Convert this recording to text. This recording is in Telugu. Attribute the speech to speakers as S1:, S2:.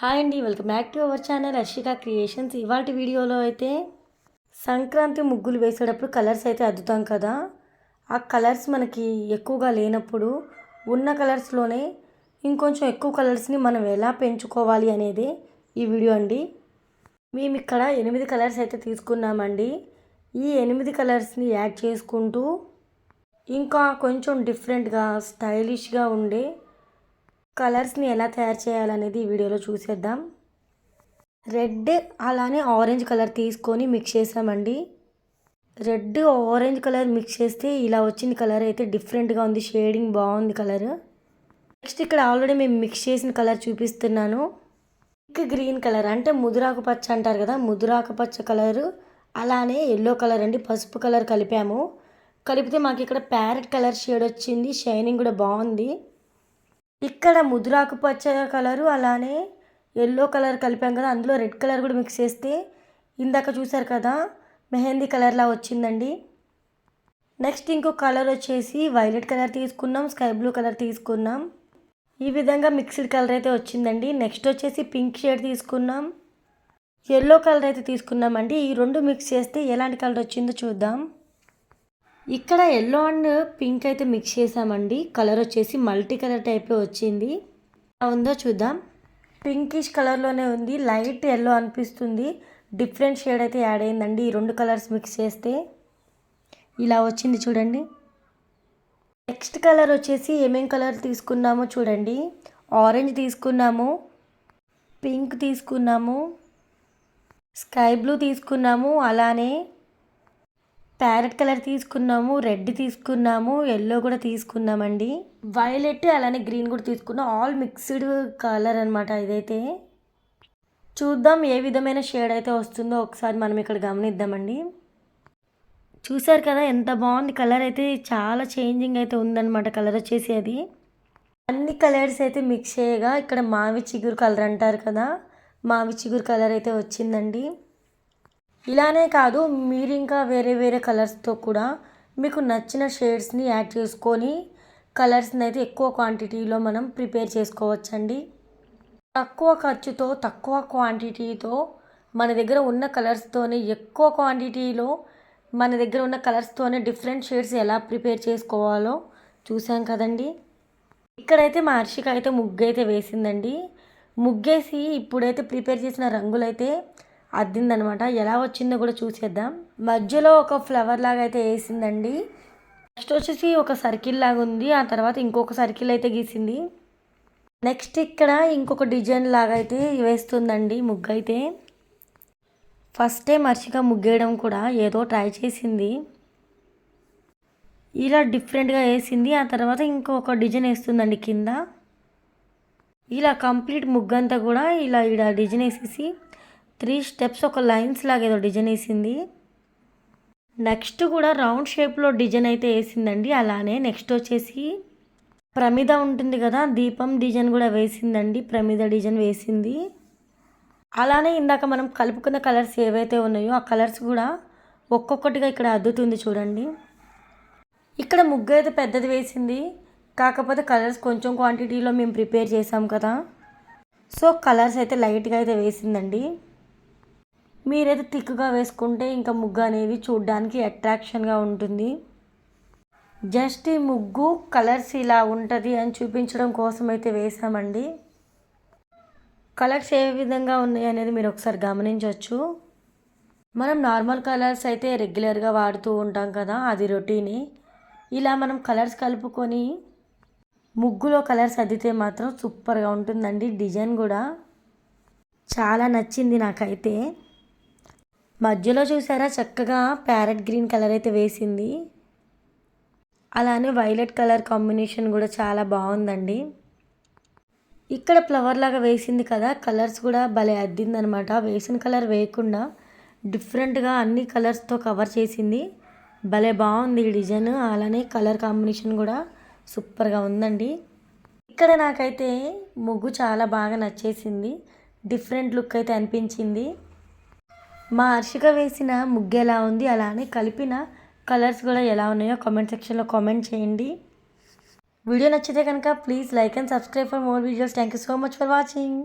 S1: హాయ్ అండి welcome back to our channel Arshika creations. ఇవాటి వీడియోలో అయితే సంక్రాంతి ముగ్గులు వేసేటప్పుడు కలర్స్ అయితే అద్దుతాం కదా. ఆ కలర్స్ మనకి ఎక్కువగా లేనప్పుడు ఉన్న కలర్స్లోనే ఇంకొంచెం ఎక్కువ కలర్స్ని మనం ఎలా పెంచుకోవాలి అనేది ఈ వీడియో అండి. మేము ఇక్కడ ఎనిమిది కలర్స్ అయితే తీసుకున్నామండి. ఈ ఎనిమిది కలర్స్ని యాడ్ చేసుకుంటూ ఇంకా కొంచెం డిఫరెంట్గా స్టైలిష్గా ఉండే కలర్స్ని ఎలా తయారు చేయాలనేది ఈ వీడియోలో చూసేద్దాం. రెడ్ అలానే ఆరెంజ్ కలర్ తీసుకొని మిక్స్ చేసామండి. రెడ్ ఆరెంజ్ కలర్ మిక్స్ చేస్తే ఇలా వచ్చింది కలర్ అయితే డిఫరెంట్గా ఉంది షేడింగ్ బాగుంది కలర్. నెక్స్ట్ ఇక్కడ ఆల్రెడీ మేము మిక్స్ చేసిన కలర్ చూపిస్తున్నాను. పింక్ గ్రీన్ కలర్ అంటే ముదురాకు పచ్చ అంటారు కదా ముదురాకు పచ్చ కలరు. అలానే ఎల్లో కలర్ అండి పసుపు కలర్ కలిపాము. కలిపితే మాకు ఇక్కడ ప్యారెట్ కలర్ షేడ్ వచ్చింది షైనింగ్ కూడా బాగుంది. ఇక్కడ ముదురాకుపచ్చ కలరు అలానే ఎల్లో కలర్ కలిపాం కదా అందులో రెడ్ కలర్ కూడా మిక్స్ చేస్తే ఇందాక చూసారు కదా మెహందీ కలర్లా వచ్చిందండి. నెక్స్ట్ ఇంకో కలర్ వచ్చేసి వైలెట్ కలర్ తీసుకున్నాం స్కై బ్లూ కలర్ తీసుకున్నాం. ఈ విధంగా మిక్స్డ్ కలర్ అయితే వచ్చిందండి. నెక్స్ట్ వచ్చేసి పింక్ షేడ్ తీసుకున్నాం. ఎల్లో కలర్ అయితే తీసుకున్నామండి. ఈ రెండు మిక్స్ చేస్తే ఎలాంటి కలర్ వచ్చిందో చూద్దాం. ఇక్కడ ఎల్లో అండ్ పింక్ అయితే మిక్స్ చేసామండి కలర్ వచ్చేసి మల్టీ కలర్ టైప్లో వచ్చింది. ఉందో చూద్దాం. పింకిష్ కలర్లోనే ఉంది. లైట్ ఎల్లో అనిపిస్తుంది. డిఫరెంట్ షేడ్ అయితే యాడ్ అయిందండి ఈ రెండు కలర్స్ మిక్స్ చేస్తే. ఇలా వచ్చింది చూడండి. నెక్స్ట్ కలర్ వచ్చేసి ఏమేం కలర్ తీసుకున్నామో చూడండి. ఆరెంజ్ తీసుకున్నాము. పింక్ తీసుకున్నాము. స్కై బ్లూ తీసుకున్నాము. అలానే ప్యారెట్ కలర్ తీసుకున్నాము రెడ్ తీసుకున్నాము ఎల్లో కూడా తీసుకున్నామండి. వైలెట్ అలానే గ్రీన్ కూడా తీసుకున్నాం. ఆల్ మిక్స్డ్ కలర్ అనమాట ఇదైతే. చూద్దాం ఏ విధమైన షేడ్ అయితే వస్తుందో ఒకసారి మనం ఇక్కడ గమనిద్దామండి. చూసారు కదా ఎంత బాగుంది. కలర్ అయితే చాలా చేంజింగ్ అయితే ఉందన్నమాట కలర్ వచ్చేసి అది. అన్ని కలర్స్ అయితే మిక్స్ చేయగా ఇక్కడ మావి చిగురు కలర్ అంటారు కదా మావి చిగురు కలర్ అయితే వచ్చిందండి. ఇలానే కాదు మీరు ఇంకా వేరే వేరే కలర్స్తో కూడా మీకు నచ్చిన షేడ్స్ని యాడ్ చేసుకొని కలర్స్ని అయితే ఎక్కువ క్వాంటిటీలో మనం ప్రిపేర్ చేసుకోవచ్చండి. తక్కువ ఖర్చుతో తక్కువ క్వాంటిటీతో మన దగ్గర ఉన్న కలర్స్తోనే ఎక్కువ క్వాంటిటీలో మన దగ్గర ఉన్న కలర్స్తోనే డిఫరెంట్ షేడ్స్ ఎలా ప్రిపేర్ చేసుకోవాలో చూసాం కదండి. ఇక్కడైతే మా హర్షిక అయితే ముగ్గు అయితే వేసిందండి. ముగ్గేసి ఇప్పుడైతే ప్రిపేర్ చేసిన రంగులైతే అద్దిందనమాట. ఎలా వచ్చిందో కూడా చూసేద్దాం. మధ్యలో ఒక ఫ్లవర్ లాగా అయితే వేసిందండి. నెక్స్ట్ వచ్చేసి ఒక సర్కిల్ లాగా ఉంది. ఆ తర్వాత ఇంకొక సర్కిల్ అయితే గీసింది. నెక్స్ట్ ఇక్కడ ఇంకొక డిజైన్ లాగా అయితే వేస్తుందండి ముగ్గు అయితే. ఫస్ట్ టైం మర్చిగా ముగ్గేయడం కూడా ఏదో ట్రై చేసింది. ఇలా డిఫరెంట్గా వేసింది. ఆ తర్వాత ఇంకొక డిజైన్ వేస్తుందండి కింద. ఇలా కంప్లీట్ ముగ్గంతా కూడా ఇలా ఇలా డిజైన్ వేసేసి త్రీ స్టెప్స్ ఒక లైన్స్ లాగా ఏదో డిజైన్ వేసింది. నెక్స్ట్ కూడా రౌండ్ షేప్లో డిజైన్ అయితే వేసిందండి. అలానే నెక్స్ట్ వచ్చేసి ప్రమిద ఉంటుంది కదా దీపం డిజైన్ కూడా వేసిందండి. ప్రమిద డిజైన్ వేసింది. అలానే ఇందాక మనం కలుపుకున్న కలర్స్ ఏవైతే ఉన్నాయో ఆ కలర్స్ కూడా ఒక్కొక్కటిగా ఇక్కడ అద్దుతుంది చూడండి. ఇక్కడ ముగ్గు అయితే పెద్దది వేసింది. కాకపోతే కలర్స్ కొంచెం క్వాంటిటీలో మేము ప్రిపేర్ చేసాం కదా. సో కలర్స్ అయితే లైట్గా అయితే వేసిందండి. మీరైతే థిక్గా వేసుకుంటే ఇంకా ముగ్గు అనేది చూడ్డానికి అట్రాక్షన్గా ఉంటుంది. జస్ట్ ఈ ముగ్గు కలర్స్ ఇలా ఉంటుంది అని చూపించడం కోసం అయితే వేసామండి కలర్స్ ఏ విధంగా ఉన్నాయి అనేది మీరు ఒకసారి గమనించవచ్చు మనం నార్మల్ కలర్స్ అయితే రెగ్యులర్గా వాడుతూ ఉంటాం కదా అది రొటీని ఇలా మనం కలర్స్ కలుపుకొని ముగ్గులో కలర్స్ అద్దితే మాత్రం సూపర్గా ఉంటుందండి డిజైన్ కూడా. చాలా నచ్చింది నాకైతే. మధ్యలో చూసారా? చక్కగా ప్యారెట్ గ్రీన్ కలర్ అయితే వేసింది. అలానే వైలెట్ కలర్ కాంబినేషన్ కూడా చాలా బాగుందండి. ఇక్కడ ఫ్లవర్ లాగా వేసింది కదా కలర్స్ కూడా భలే అద్దిందనమాట. వేసిన కలర్ వేయకుండా డిఫరెంట్గా అన్ని కలర్స్తో కవర్ చేసింది. భలే బాగుంది ఈ డిజైన్. అలానే కలర్ కాంబినేషన్ కూడా సూపర్గా ఉందండి. ఇక్కడ నాకైతే ముగ్గు చాలా బాగా నచ్చేసింది. డిఫరెంట్ లుక్ అయితే అనిపించింది. మా హర్షిక వేసిన ముగ్గు ఎలా ఉంది అలానే కలిపిన కలర్స్ కూడా ఎలా ఉన్నాయో కామెంట్ సెక్షన్లో కామెంట్ చేయండి. వీడియో నచ్చితే కనుక please like and subscribe for more videos thank you so much for watching